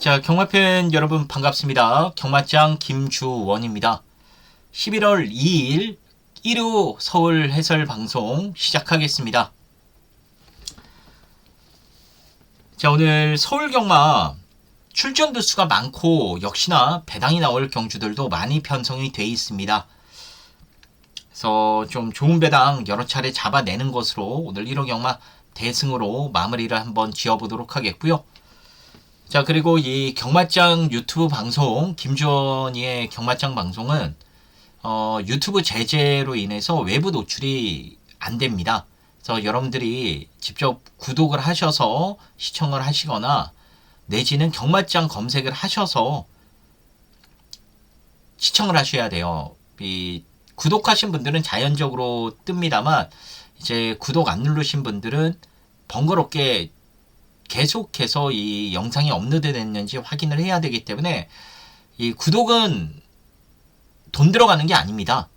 자, 경마팬 여러분 반갑습니다. 경마장 김주원입니다. 11월 2일 1호 서울 해설 방송 시작하겠습니다. 자, 오늘 서울 경마 출전 두수가 많고 역시나 배당이 나올 경주들도 많이 편성이 돼 있습니다. 그래서 좀 좋은 배당 여러 차례 잡아내는 것으로 오늘 1호 경마 대승으로 마무리를 한번 지어보도록 하겠고요. 자, 그리고 이 경마장 유튜브 방송, 김주원이의 경마장 방송은, 어, 유튜브 제재로 인해서 외부 노출이 안 됩니다. 그래서 여러분들이 직접 구독을 하셔서 시청을 하시거나, 내지는 경마장 검색을 하셔서 시청을 하셔야 돼요. 이, 구독하신 분들은 자연적으로 뜹니다만, 이제 구독 안 누르신 분들은 번거롭게 계속해서 이 영상이 업로드 됐는지 확인을 해야 되기 때문에 이 구독은 돈 들어가는 게 아닙니다.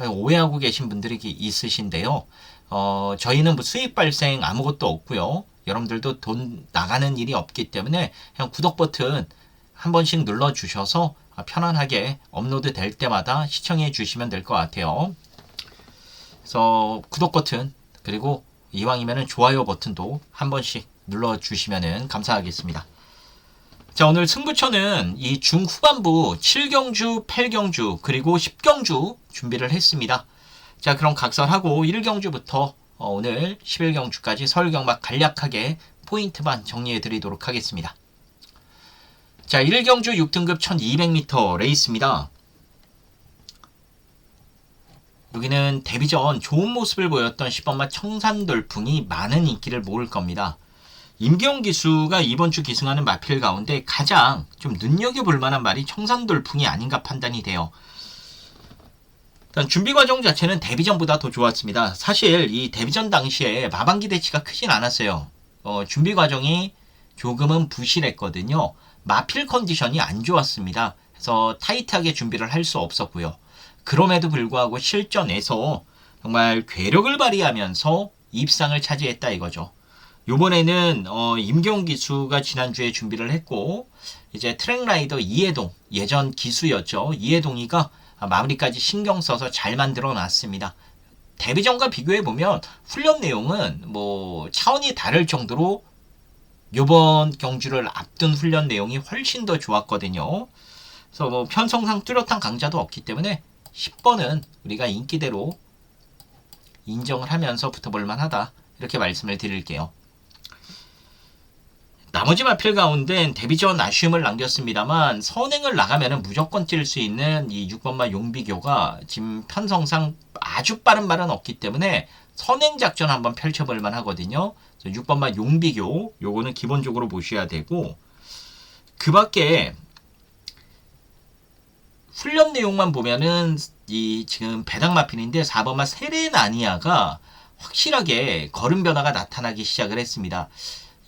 오해하고 계신 분들이 있으신데요. 어, 저희는 뭐 수익 발생 아무것도 없고요. 여러분들도 돈 나가는 일이 없기 때문에 그냥 구독 버튼 한 번씩 눌러 주셔서 편안하게 업로드 될 때마다 시청해 주시면 될 것 같아요. 그래서 구독 버튼 그리고 이왕이면 좋아요 버튼도 한 번씩 눌러주시면 감사하겠습니다. 자, 오늘 승부처는 이 중후반부 7경주, 8경주, 그리고 10경주 준비를 했습니다. 자, 그럼 각설하고 1경주부터 어, 오늘 11경주까지 서울 경막 간략하게 포인트만 정리해 드리도록 하겠습니다. 자, 1경주 6등급 1200m 레이스입니다. 여기는 데뷔 전 좋은 모습을 보였던 10번마 청산돌풍이 많은 인기를 모을 겁니다. 임기용 기수가 이번 주 기승하는 마필 가운데 가장 좀 눈여겨볼 만한 말이 청산돌풍이 아닌가 판단이 돼요. 일단 준비 과정 자체는 데뷔전보다 더 좋았습니다. 사실 이 데뷔전 당시에 마방 기 대치가 크진 않았어요. 어, 준비 과정이 조금은 부실했거든요. 마필 컨디션이 안 좋았습니다. 그래서 타이트하게 준비를 할 수 없었고요. 그럼에도 불구하고 실전에서 정말 괴력을 발휘하면서 입상을 차지했다 이거죠. 요번에는 어, 임경 기수가 지난주에 준비를 했고 이제 트랙라이더 이해동 예전 기수였죠. 이해동이가 마무리까지 신경 써서 잘 만들어 놨습니다. 데뷔전과 비교해 보면 훈련 내용은 뭐 차원이 다를 정도로 요번 경주를 앞둔 훈련 내용이 훨씬 더 좋았거든요. 그래서 뭐 편성상 뚜렷한 강자도 없기 때문에 10번은 우리가 인기대로 인정을 하면서 붙어볼 만하다. 이렇게 말씀을 드릴게요. 나머지 마필 가운데 데뷔전 아쉬움을 남겼습니다만 선행을 나가면 무조건 뛸 수 있는 이 6번마 용비교가 지금 편성상 아주 빠른 말은 없기 때문에 선행 작전 한번 펼쳐볼 만 하거든요. 6번마 용비교 요거는 기본적으로 보셔야 되고 그 밖에 훈련 내용만 보면은 이 지금 배당 마필인데 4번마 세레나니아가 확실하게 걸음 변화가 나타나기 시작을 했습니다.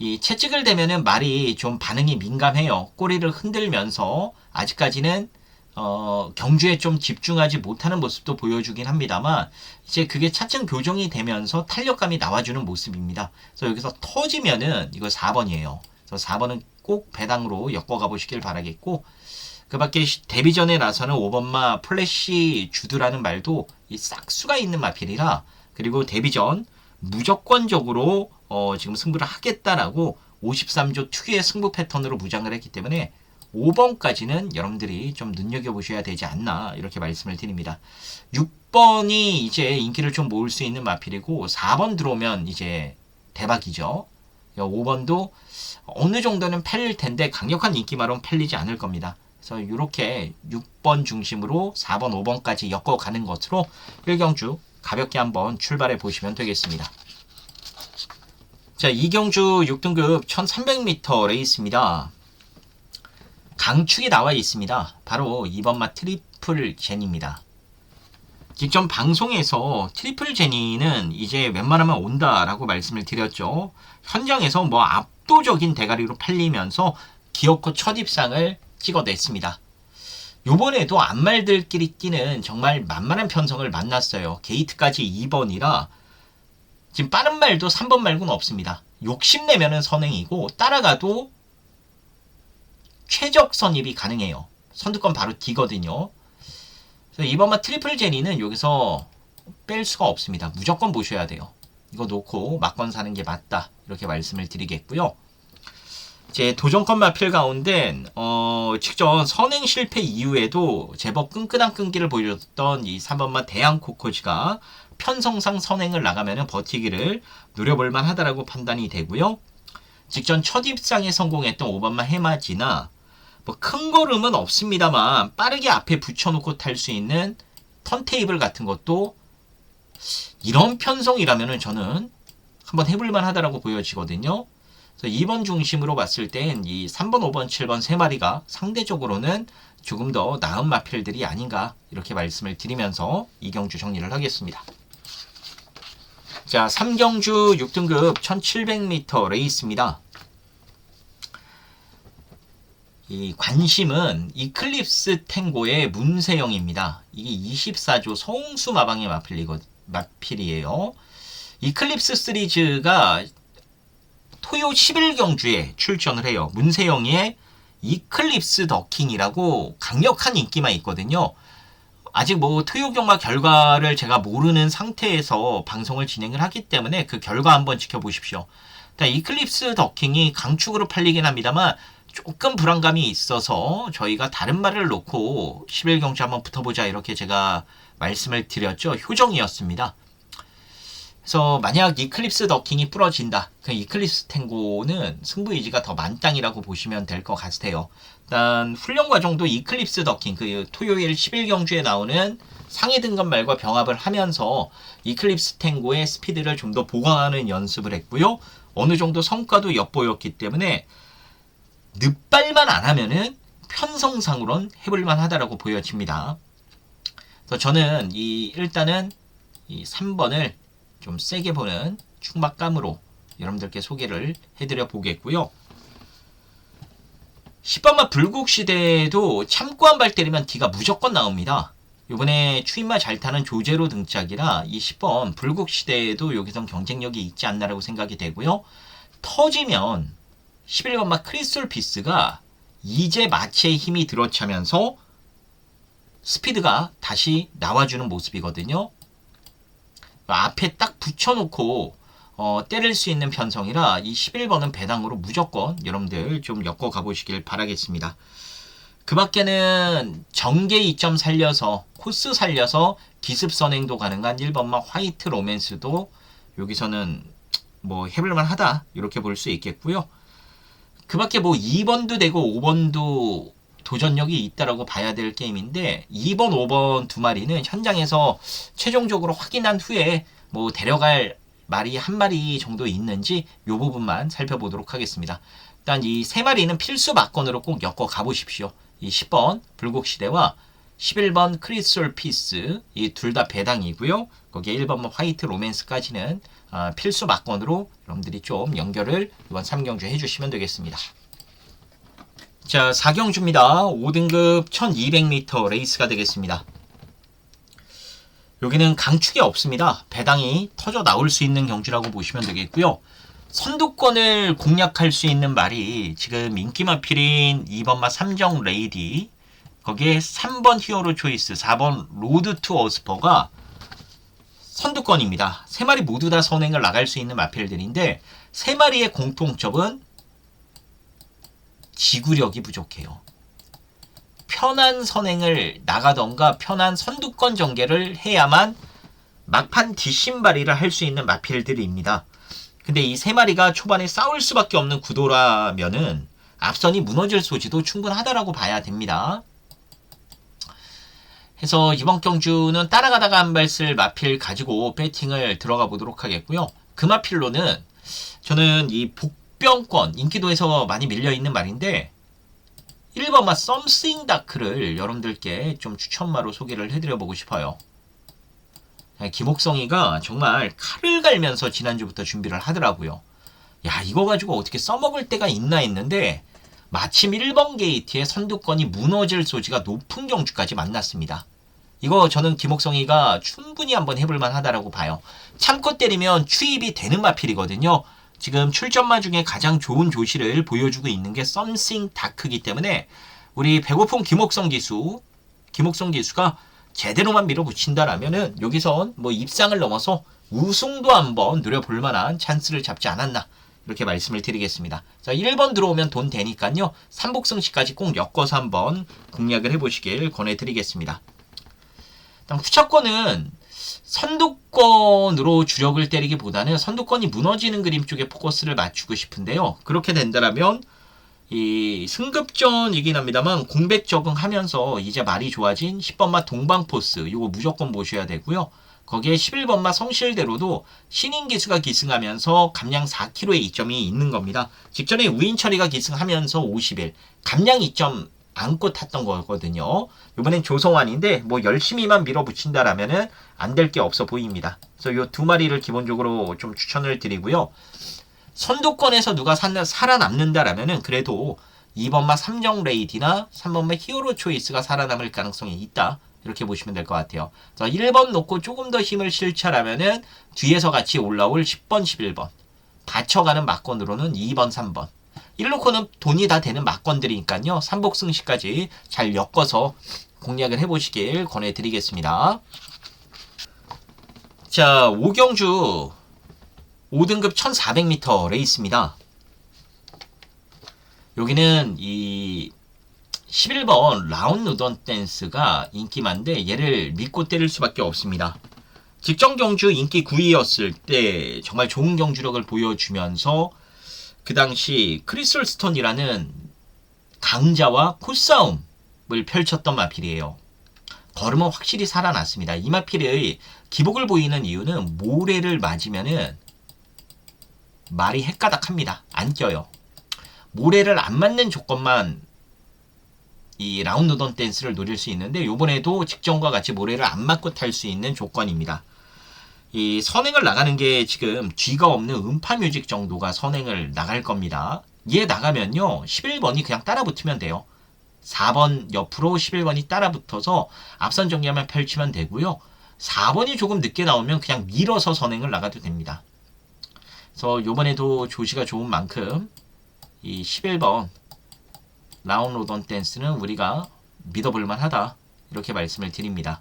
이 채찍을 대면은 말이 좀 반응이 민감해요. 꼬리를 흔들면서 아직까지는 어, 경주에 좀 집중하지 못하는 모습도 보여주긴 합니다만 이제 그게 차츰 교정이 되면서 탄력감이 나와주는 모습입니다. 그래서 여기서 터지면은 이거 4번이에요. 그래서 4번은 꼭 배당으로 엮어가 보시길 바라겠고 그 밖에 데뷔 전에 나서는 5번마 플래시 주드라는 말도 이 싹수가 있는 마필이라 그리고 데뷔 전 무조건적으로 어, 지금 승부를 하겠다라고 53조 특유의 승부 패턴으로 무장을 했기 때문에 5번까지는 여러분들이 좀 눈여겨보셔야 되지 않나 이렇게 말씀을 드립니다. 6번이 이제 인기를 좀 모을 수 있는 마필이고 4번 들어오면 이제 대박이죠. 5번도 어느 정도는 팔릴 텐데 강력한 인기마론 팔리지 않을 겁니다. 그래서 이렇게 6번 중심으로 4번, 5번까지 엮어가는 것으로 1경주 가볍게 한번 출발해 보시면 되겠습니다. 자, 이경주 6등급 1300m 레이스입니다. 강축이 나와 있습니다. 바로 2번마 트리플 젠입니다. 직전 방송에서 트리플 제니는 이제 웬만하면 온다라고 말씀을 드렸죠. 현장에서 뭐 압도적인 대가리로 팔리면서 기어코 첫 입상을 찍어냈습니다. 요번에도 안말들끼리 뛰는 정말 만만한 편성을 만났어요. 게이트까지 2번이라 지금 빠른 말도 3번 말고는 없습니다. 욕심내면은 선행이고 따라가도 최적 선입이 가능해요. 선두권 바로 뒤거든요. 그래서 이번만 트리플 제니는 여기서 뺄 수가 없습니다. 무조건 보셔야 돼요. 이거 놓고 막건 사는 게 맞다. 이렇게 말씀을 드리겠고요. 제 도전권 마필 가운데 어, 직전 선행 실패 이후에도 제법 끈끈한 끈기를 보여줬던 이 3번마 대양 코코지가 편성상 선행을 나가면 버티기를 노려볼 만하다라고 판단이 되고요. 직전 첫 입상에 성공했던 5번마 해마지나 뭐 큰 걸음은 없습니다만 빠르게 앞에 붙여놓고 탈 수 있는 턴테이블 같은 것도 이런 편성이라면은 저는 한번 해볼 만 하다라고 보여지거든요. 그래서 2번 중심으로 봤을 땐 이 3번, 5번, 7번 세 마리가 상대적으로는 조금 더 나은 마필들이 아닌가 이렇게 말씀을 드리면서 이경주 정리를 하겠습니다. 자, 3경주 6등급 1700m 레이스입니다. 이 관심은 이클립스 탱고의 문세영입니다. 이게 24조 성수 마방의 마필이거, 마필이에요. 이클립스 시리즈가 토요 11경주에 출전을 해요. 문세영의 이클립스 더킹이라고 강력한 인기만 있거든요. 아직 뭐 토요 경마 결과를 제가 모르는 상태에서 방송을 진행을 하기 때문에 그 결과 한번 지켜보십시오. 이클립스 더킹이 강축으로 팔리긴 합니다만 조금 불안감이 있어서 저희가 다른 말을 놓고 11경주 한번 붙어보자 이렇게 제가 말씀을 드렸죠. 효정이었습니다. 그래서 만약 이클립스 더킹이 부러진다. 그 이클립스 탱고는 승부 의지가 더 만땅이라고 보시면 될 것 같아요. 일단 훈련 과정도 이클립스 더킹 그 토요일 11경주에 나오는 상해 등급 말과 병합을 하면서 이클립스 탱고의 스피드를 좀 더 보강하는 연습을 했고요. 어느 정도 성과도 엿보였기 때문에 늪발만 안 하면은 편성상으론 해볼만 하다라고 보여집니다. 그래서 저는 이 일단은 이 3번을 좀 세게 보는 충막감으로 여러분들께 소개를 해드려 보겠고요. 10번마 불국시대에도 참고 한 발 때리면 D가 무조건 나옵니다. 이번에 추임마 잘 타는 조제로 등짝이라 이 10번 불국시대에도 여기선 경쟁력이 있지 않나라고 생각이 되고요. 터지면 11번마 크리스톨 피스가 이제 마체의 힘이 들어차면서 스피드가 다시 나와주는 모습이거든요. 앞에 딱 붙여놓고 어, 때릴 수 있는 편성이라 이 11번은 배당으로 무조건 여러분들 좀 엮어 가보시길 바라겠습니다. 그 밖에는 전개 2점 살려서 코스 살려서 기습 선행도 가능한 1번만 화이트 로맨스도 여기서는 뭐 해볼만 하다 이렇게 볼 수 있겠고요. 그 밖에 뭐 2번도 되고 5번도 도전력이 있다라고 봐야 될 게임인데 2번, 5번 두 마리는 현장에서 최종적으로 확인한 후에 뭐 데려갈 말이 한 마리 정도 있는지 이 부분만 살펴보도록 하겠습니다. 일단 이 세 마리는 필수 막건으로 꼭 엮어 가보십시오. 이 10번 불국시대와 11번 크리스톨 피스 이 둘 다 배당이고요. 거기에 1번 화이트 로맨스까지는 아, 필수 막건으로 여러분들이 좀 연결을 이번 3경주 해주시면 되겠습니다. 자, 4경주입니다. 5등급 1200m 레이스가 되겠습니다. 여기는 강축이 없습니다. 배당이 터져 나올 수 있는 경주라고 보시면 되겠고요. 선두권을 공략할 수 있는 말이 지금 인기만 필인 2번마 3정 레이디 거기에 3번 히어로 초이스 4번 로드 투 어스퍼가 선두권입니다. 세 마리 모두 다 선행을 나갈 수 있는 마필들인데 세 마리의 공통점은 지구력이 부족해요. 편한 선행을 나가던가 편한 선두권 전개를 해야만 막판 뒷신발이를 할 수 있는 마필들입니다. 근데 이 세 마리가 초반에 싸울 수밖에 없는 구도라면은 앞선이 무너질 소지도 충분하다라고 봐야 됩니다. 해서 이번 경주는 따라가다가 한 발쓸 마필 가지고 배팅을 들어가 보도록 하겠고요. 그 마필로는 저는 이 복 병권 인기도에서 많이 밀려 있는 말인데 1번마 썸씽 다크를 여러분들께 좀 추천마로 소개를 해드려 보고 싶어요. 김옥성이가 정말 칼을 갈면서 지난주부터 준비를 하더라고요. 야, 이거 가지고 어떻게 써먹을 때가 있나 했는데, 마침 1번 게이트의 선두권이 무너질 소지가 높은 경주까지 만났습니다. 이거 저는 김옥성이가 충분히 한번 해볼 만 하다라고 봐요. 참고 때리면 추입이 되는 마필이거든요. 지금 출전마 중에 가장 좋은 조시를 보여주고 있는 게 썸씽 다크기 때문에 우리 배고픈 김옥성 기수, 김옥성 기수가 제대로만 밀어붙인다라면은 여기선 뭐 입상을 넘어서 우승도 한번 노려볼 만한 찬스를 잡지 않았나 이렇게 말씀을 드리겠습니다. 자, 1번 들어오면 돈 되니까요. 삼복승시까지 꼭 엮어서 한번 공략을 해보시길 권해드리겠습니다. 일단 후차권은 선두권으로 주력을 때리기보다는 선두권이 무너지는 그림 쪽에 포커스를 맞추고 싶은데요. 그렇게 된다면 이 승급전이긴 합니다만 공백 적응하면서 이제 말이 좋아진 10번마 동방포스 이거 무조건 보셔야 되고요. 거기에 11번마 성실대로도 신인 기수가 기승하면서 감량 4kg의 이점이 있는 겁니다. 직전에 우인철이가 기승하면서 51, 감량 2점 안고 탔던 거거든요. 이번엔 조성환인데 뭐 열심히만 밀어붙인다라면은 안 될 게 없어 보입니다. 그래서 이 두 마리를 기본적으로 좀 추천을 드리고요. 선두권에서 누가 산, 살아남는다라면은 그래도 2번마 삼정 레이디나 3번마 히어로 초이스가 살아남을 가능성이 있다. 이렇게 보시면 될 것 같아요. 자, 1번 놓고 조금 더 힘을 실차라면은 뒤에서 같이 올라올 10번, 11번. 받쳐가는 막건으로는 2번, 3번. 1놓고는 돈이 다 되는 막건들이니까요. 삼복승시까지 잘 엮어서 공략을 해보시길 권해드리겠습니다. 자, 오경주 5등급 1400m 레이스입니다. 여기는 이 11번 라운 누던 댄스가 인기 많은데 얘를 믿고 때릴 수밖에 없습니다. 직전 경주 인기 9위였을 때 정말 좋은 경주력을 보여주면서 그 당시 크리스럴 스톤이라는 강자와 코싸움을 펼쳤던 마필이에요. 걸음은 확실히 살아났습니다. 이 마필의 기복을 보이는 이유는 모래를 맞으면은 말이 헷가닥합니다. 안 껴요. 모래를 안 맞는 조건만 이 라운드 던 댄스를 노릴 수 있는데 요번에도 직전과 같이 모래를 안 맞고 탈 수 있는 조건입니다. 이 선행을 나가는 게 지금 뒤가 없는 음파 뮤직 정도가 선행을 나갈 겁니다. 얘 나가면요. 11번이 그냥 따라 붙으면 돼요. 4번 옆으로 11번이 따라 붙어서 앞선 정리하면 펼치면 되고요. 4번이 조금 늦게 나오면 그냥 밀어서 선행을 나가도 됩니다. 그래서 요번에도 조시가 좋은 만큼 이 11번 라운로던 댄스는 우리가 믿어볼 만하다. 이렇게 말씀을 드립니다.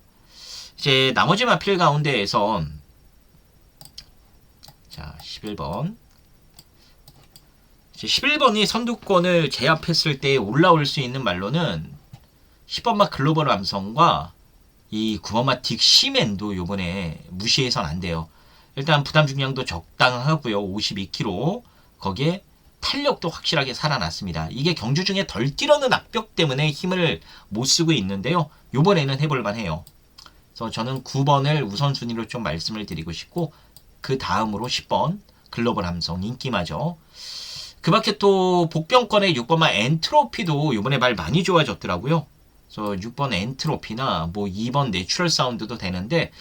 이제 나머지 마필 가운데에서 자 11번 11번이 선두권을 제압했을 때 올라올 수 있는 말로는 10번마 글로벌 암성과 이 9번마 딕 시맨도 요번에 무시해선 안 돼요. 일단 부담 중량도 적당하고요. 52kg. 거기에 탄력도 확실하게 살아났습니다. 이게 경주 중에 덜 뛰려는 악벽 때문에 힘을 못 쓰고 있는데요. 요번에는 해볼만 해요. 그래서 저는 9번을 우선순위로 좀 말씀을 드리고 싶고 그 다음으로 10번 글로벌 함성 인기마저 그 밖에 또 복병권의 6번만 엔트로피도 요번에 말 많이 좋아졌더라고요. 그래서 6번 엔트로피나 뭐 2번 내추럴 사운드도 되는데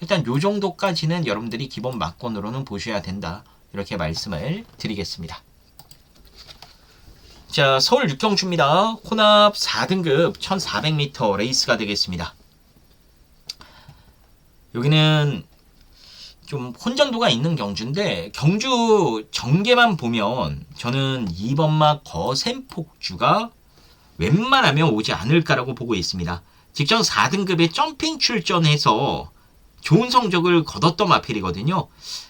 일단 요 정도까지는 여러분들이 기본 막권으로는 보셔야 된다. 이렇게 말씀을 드리겠습니다. 자, 서울 육경주입니다. 혼합 4등급 1400m 레이스가 되겠습니다. 여기는 좀 혼전도가 있는 경주인데 경주 전개만 보면 저는 2번막 거센폭주가 웬만하면 오지 않을까라고 보고 있습니다. 직전 4등급에 점핑 출전해서 좋은 성적을 거뒀던 마필이거든요.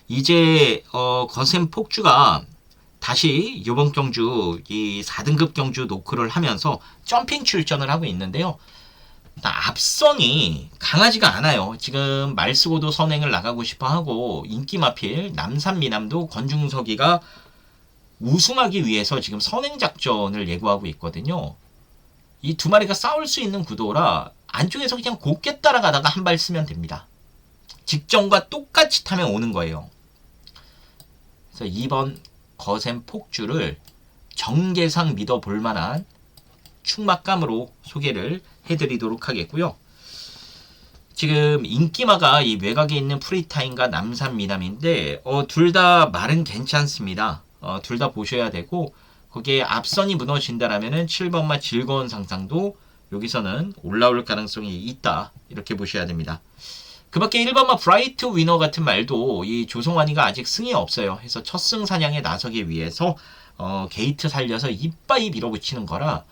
이제 어, 거센 폭주가 다시 이번 경주 이 4등급 경주 노크를 하면서 점핑 출전을 하고 있는데요. 앞선이 강하지가 않아요. 지금 말 쓰고도 선행을 나가고 싶어 하고 인기 마필 남산 미남도 권중석이가 우승하기 위해서 지금 선행 작전을 예고하고 있거든요. 이 두 마리가 싸울 수 있는 구도라 안쪽에서 그냥 곱게 따라가다가 한 발 쓰면 됩니다. 직전과 똑같이 타면 오는 거예요. 그래서 2번 거센 폭주를 정계상 믿어볼 만한 충막감으로 소개를 해드리도록 하겠고요. 지금 인기마가 이 외곽에 있는 프리타임과 남산 미남인데 어, 둘 다 말은 괜찮습니다. 어, 둘 다 보셔야 되고 거기에 앞선이 무너진다라면은 7번마 즐거운 상상도 여기서는 올라올 가능성이 있다 이렇게 보셔야 됩니다. 그 밖에 1번마 브라이트 위너 같은 말도 이 조성환이가 아직 승이 없어요. 해서 첫 승 사냥에 나서기 위해서 어, 게이트 살려서 이빠이 밀어붙이는 거라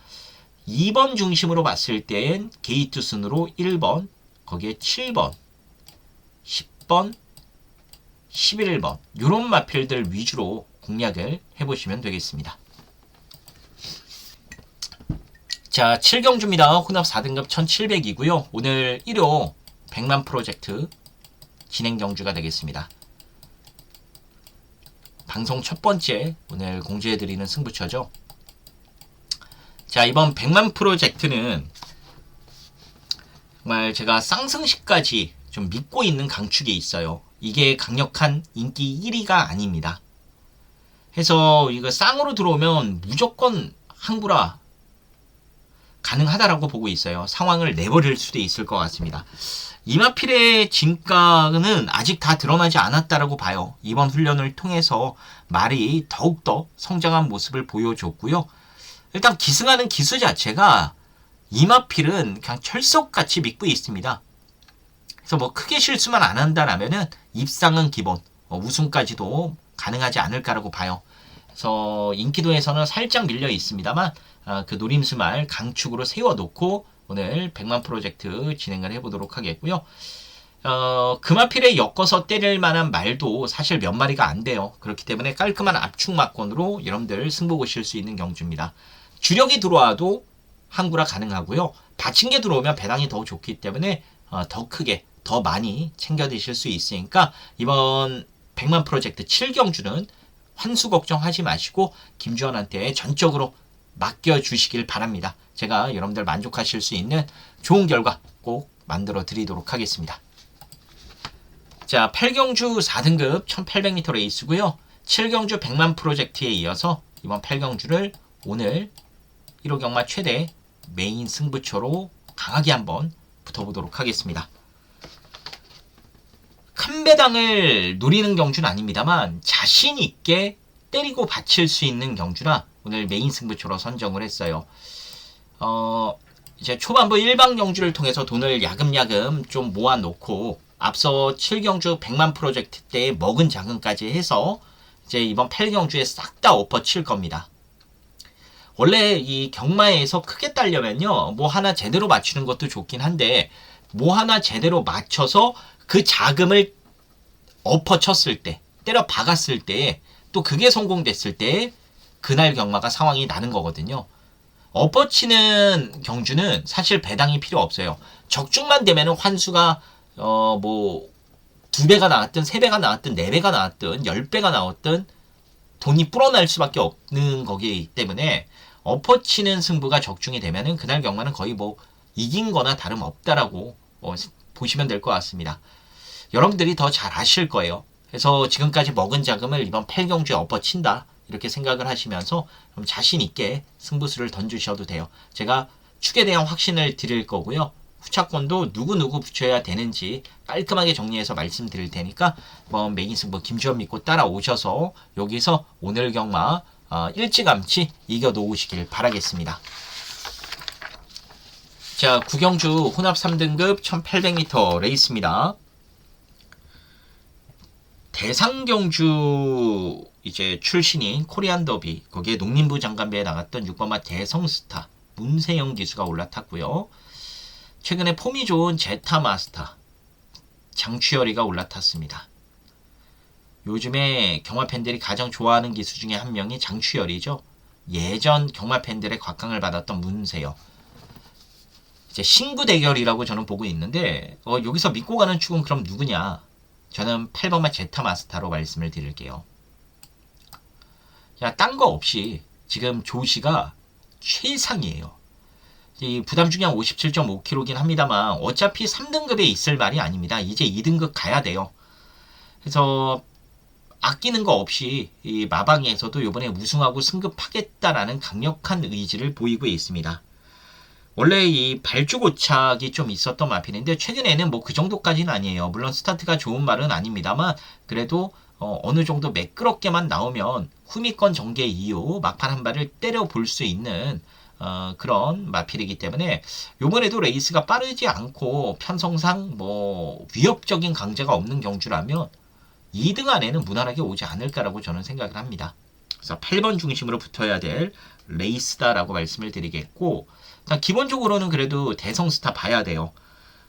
2번 중심으로 봤을 땐 게이트 순으로 1번, 거기에 7번, 10번, 11번 이런 마필들 위주로 공략을 해보시면 되겠습니다. 자, 7경주입니다. 혼합 4등급 1700이고요. 오늘 1호 100만 프로젝트 진행 경주가 되겠습니다. 방송 첫 번째 오늘 공지해드리는 승부처죠. 자, 이번 100만 프로젝트는 정말 제가 쌍승시까지 좀 믿고 있는 강축이 있어요. 이게 강력한 인기 1위가 아닙니다. 해서 이거 쌍으로 들어오면 무조건 항구라 가능하다라고 보고 있어요. 상황을 내버릴 수도 있을 것 같습니다. 이마필의 진가는 아직 다 드러나지 않았다라고 봐요. 이번 훈련을 통해서 말이 더욱더 성장한 모습을 보여줬고요. 일단 기승하는 기수 자체가 이마필은 그냥 철석같이 믿고 있습니다. 그래서 뭐 크게 실수만 안 한다라면은 입상은 기본, 어, 우승까지도 가능하지 않을까라고 봐요. 그래서 인기도에서는 살짝 밀려 있습니다만 아, 그 노림수말 강축으로 세워놓고 오늘 100만 프로젝트 진행을 해보도록 하겠고요. 어, 금화필에 엮어서 때릴 만한 말도 사실 몇 마리가 안 돼요. 그렇기 때문에 깔끔한 압축 막건으로 여러분들 승부 보실 수 있는 경주입니다. 주력이 들어와도 항구라 가능하고요. 받침개 들어오면 배당이 더 좋기 때문에 어, 더 크게 더 많이 챙겨 드실 수 있으니까 이번 100만 프로젝트 7경주는 환수 걱정하지 마시고 김주환한테 전적으로 맡겨 주시길 바랍니다. 제가 여러분들 만족하실 수 있는 좋은 결과 꼭 만들어 드리도록 하겠습니다. 자, 8경주 4등급 1800m 레이스고요. 7경주 100만 프로젝트에 이어서 이번 8경주를 오늘 1호 경마 최대 메인 승부처로 강하게 한번 붙어보도록 하겠습니다. 큰 배당을 노리는 경주는 아닙니다만 자신 있게 때리고 받칠 수 있는 경주라 오늘 메인 승부처로 선정을 했어요. 어, 이제 초반부 일방 경주를 통해서 돈을 야금야금 좀 모아놓고 앞서 7경주 100만 프로젝트 때 먹은 자금까지 해서 이제 이번 8경주에 싹 다 엎어 칠 겁니다. 원래 이 경마에서 크게 따려면요, 뭐 하나 제대로 맞추는 것도 좋긴 한데, 뭐 하나 제대로 맞춰서 그 자금을 엎어 쳤을 때, 때려 박았을 때, 또 그게 성공됐을 때, 그날 경마가 상황이 나는 거거든요. 엎어치는 경주는 사실 배당이 필요 없어요. 적중만 되면 환수가 어 뭐 두 배가 나왔든 세 배가 나왔든 네 배가 나왔든 열 배가 나왔든 돈이 불어날 수밖에 없는 거기 때문에 엎어치는 승부가 적중이 되면은 그날 경마는 거의 뭐 이긴 거나 다름없다라고 뭐 보시면 될 것 같습니다. 여러분들이 더 잘 아실 거예요. 그래서 지금까지 먹은 자금을 이번 8경주에 엎어친다. 이렇게 생각을 하시면서 좀 자신 있게 승부수를 던지셔도 돼요. 제가 축에 대한 확신을 드릴 거고요. 후차권도 누구누구 붙여야 되는지 깔끔하게 정리해서 말씀드릴 테니까 뭐 메인 승부 김주현 믿고 따라오셔서 여기서 오늘 경마 어, 일찌감치 이겨 놓으시길 바라겠습니다. 자, 구경주 혼합 3등급 1800m 레이스입니다. 대상경주 이제 출신인 코리안 더비 거기에 농림부 장관배에 나갔던 6번마 대성스타 문세영 기수가 올라탔고요. 최근에 폼이 좋은 제타 마스터 장추열이가 올라탔습니다. 요즘에 경마 팬들이 가장 좋아하는 기수 중에 한 명이 장추열이죠. 예전 경마 팬들의 곽강을 받았던 문세영. 이제 신구 대결이라고 저는 보고 있는데 어, 여기서 믿고 가는 축은 그럼 누구냐? 저는 8번마 제타 마스터로 말씀을 드릴게요. 야, 딴 거 없이 지금 조시가 최상이에요. 이 부담 중량 57.5kg긴 합니다만 어차피 3등급에 있을 말이 아닙니다. 이제 2등급 가야 돼요. 그래서 아끼는 거 없이 이 마방에서도 이번에 우승하고 승급하겠다라는 강력한 의지를 보이고 있습니다. 원래 이 발주 고착이 좀 있었던 마필인데 최근에는 뭐 그 정도까지는 아니에요. 물론 스타트가 좋은 말은 아닙니다만 그래도 어, 느 정도 매끄럽게만 나오면 후미권 전개 이후 막판 한 발을 때려 볼 수 있는 어, 그런 마필이기 때문에 요번에도 레이스가 빠르지 않고 편성상 뭐 위협적인 강자가 없는 경주라면 2등 안에는 무난하게 오지 않을까라고 저는 생각을 합니다. 그래서 8번 중심으로 붙어야 될 레이스다라고 말씀을 드리겠고 기본적으로는 그래도 대성 스타 봐야 돼요.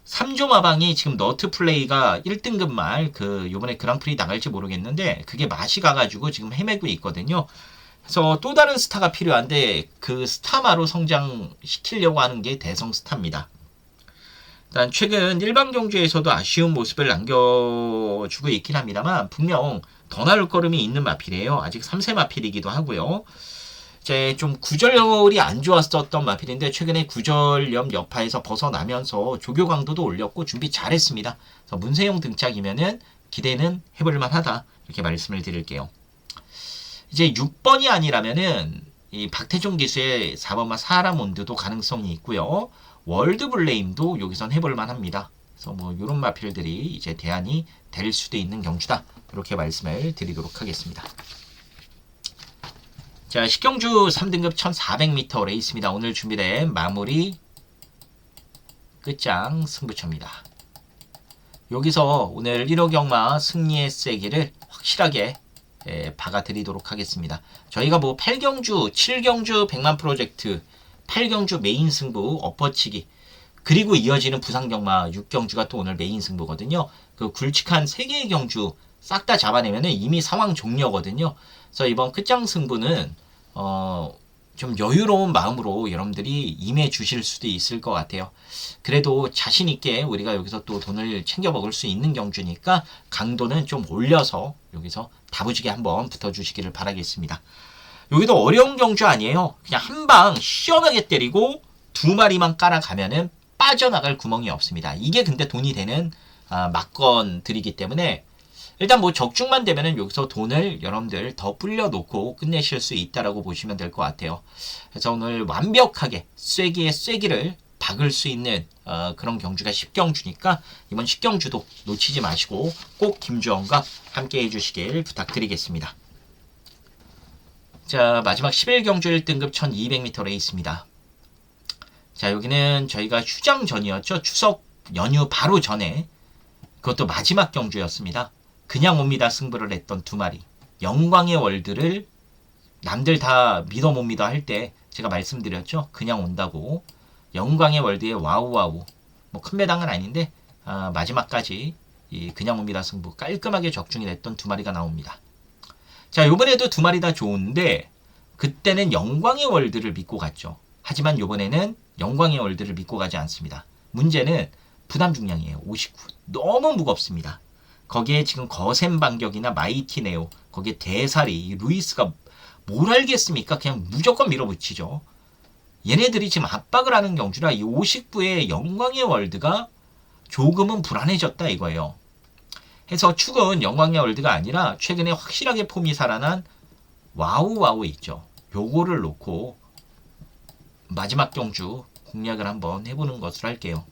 3조 마방이 지금 너트 플레이가 1등급 말 그 요번에 그랑프리 나갈지 모르겠는데 그게 맛이 가가지고 지금 헤매고 있거든요. 그래서 또 다른 스타가 필요한데 그 스타마로 성장시키려고 하는 게 대성 스타입니다. 일단 최근 일반 경주에서도 아쉬운 모습을 남겨주고 있긴 합니다만 분명 더 나을 걸음이 있는 마필이에요. 아직 3세 마필이기도 하고요. 이제 좀 구절이 안 좋았었던 마필인데 최근에 구절염 여파에서 벗어나면서 조교 강도도 올렸고 준비 잘했습니다. 그래서 문세용 등짝이면은 기대는 해볼 만 하다 이렇게 말씀을 드릴게요. 이제 6번이 아니라면은 이 박태종 기수의 4번마 사라몬드도 가능성이 있고요. 월드 블레임도 여기선 해볼만 합니다. 그래서 뭐 이런 마필들이 이제 대안이 될 수도 있는 경주다. 이렇게 말씀을 드리도록 하겠습니다. 자, 식경주 3등급 1400m 레이스입니다. 오늘 준비된 마무리 끝장 승부처입니다. 여기서 오늘 1호 경마 승리의 세기를 확실하게 예, 박아드리도록 하겠습니다. 저희가 뭐 8경주, 7경주 100만 프로젝트, 8경주 메인 승부 엎어치기 그리고 이어지는 부산경마 6경주가 또 오늘 메인 승부거든요. 그 굵직한 3개의 경주 싹 다 잡아내면 이미 상황 종료거든요. 그래서 이번 끝장 승부는 어, 좀 여유로운 마음으로 여러분들이 임해 주실 수도 있을 것 같아요. 그래도 자신 있게 우리가 여기서 또 돈을 챙겨 먹을 수 있는 경주니까 강도는 좀 올려서 여기서 다부지게 한번 붙어 주시기를 바라겠습니다. 여기도 어려운 경주 아니에요. 그냥 한 방 시원하게 때리고 두 마리만 깔아가면은 빠져나갈 구멍이 없습니다. 이게 근데 돈이 되는 아, 막건들이기 때문에 일단 뭐 적중만 되면은 여기서 돈을 여러분들 더 불려놓고 끝내실 수 있다라고 보시면 될 것 같아요. 그래서 오늘 완벽하게 쐐기의 쐐기를 박을 수 있는 어, 그런 경주가 10경주니까 이번 10경주도 놓치지 마시고 꼭 김주원과 함께 해주시길 부탁드리겠습니다. 자 마지막 11경주 1등급 1200m 레이스입니다. 자 여기는 저희가 휴장 전이었죠. 추석 연휴 바로 전에 그것도 마지막 경주였습니다. 그냥 옵니다 승부를 했던 두 마리. 영광의 월드를 남들 다 믿어 못 믿어 할 때 제가 말씀드렸죠. 그냥 온다고. 영광의 월드의 와우와우. 뭐 큰 배당은 아닌데 아, 마지막까지 이 그냥 옵니다 승부 깔끔하게 적중이 됐던 두 마리가 나옵니다. 자 요번에도 두 마리 다 좋은데 그때는 영광의 월드를 믿고 갔죠. 하지만 요번에는 영광의 월드를 믿고 가지 않습니다. 문제는 부담 중량이에요. 59. 너무 무겁습니다. 거기에 지금 거센 반격이나 마이티 네오, 거기에 대사리, 루이스가 뭘 알겠습니까? 그냥 무조건 밀어붙이죠. 얘네들이 지금 압박을 하는 경주라 이 59의 영광의 월드가 조금은 불안해졌다 이거예요. 해서 축은 영광의 월드가 아니라 최근에 확실하게 폼이 살아난 와우 와우 있죠. 요거를 놓고 마지막 경주 공략을 한번 해보는 것으로 할게요.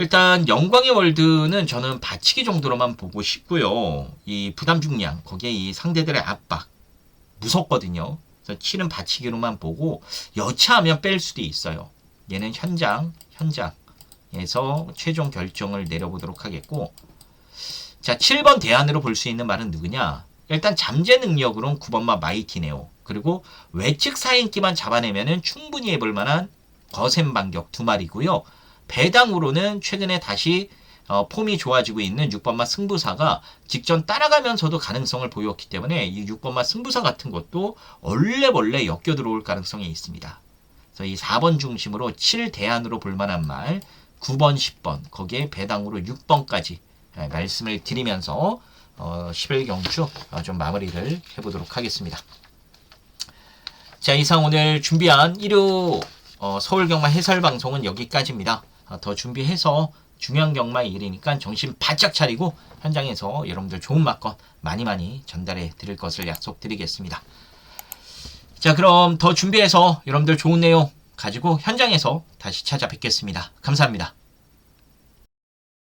일단 영광의 월드는 저는 받치기 정도로만 보고 싶고요. 이 부담 중량 거기에 이 상대들의 압박 무섭거든요. 그래서 치는 받치기로만 보고 여차하면 뺄 수도 있어요. 얘는 현장 현장에서 최종 결정을 내려보도록 하겠고 자 7번 대안으로 볼 수 있는 말은 누구냐? 일단 잠재 능력으로는 9번마 마이티네오 그리고 외측 사인기만 잡아내면은 충분히 해볼 만한 거센 반격 두 마리고요. 배당으로는 최근에 다시 어, 폼이 좋아지고 있는 6번마 승부사가 직전 따라가면서도 가능성을 보였기 때문에 이 6번마 승부사 같은 것도 얼레벌레 엮여 들어올 가능성이 있습니다. 그래서 이 4번 중심으로 7대안으로 볼만한 말 9번, 10번 거기에 배당으로 6번까지 예, 말씀을 드리면서 어, 11경주 어, 좀 마무리를 해보도록 하겠습니다. 자 이상 오늘 준비한 1호 어, 서울경마 해설 방송은 여기까지입니다. 어, 더 준비해서 중요한 경마의 일이니까 정신 바짝 차리고 현장에서 여러분들 좋은 맛건 많이 많이 전달해 드릴 것을 약속드리겠습니다. 자, 그럼 더 준비해서 여러분들 좋은 내용 가지고 현장에서 다시 찾아뵙겠습니다. 감사합니다.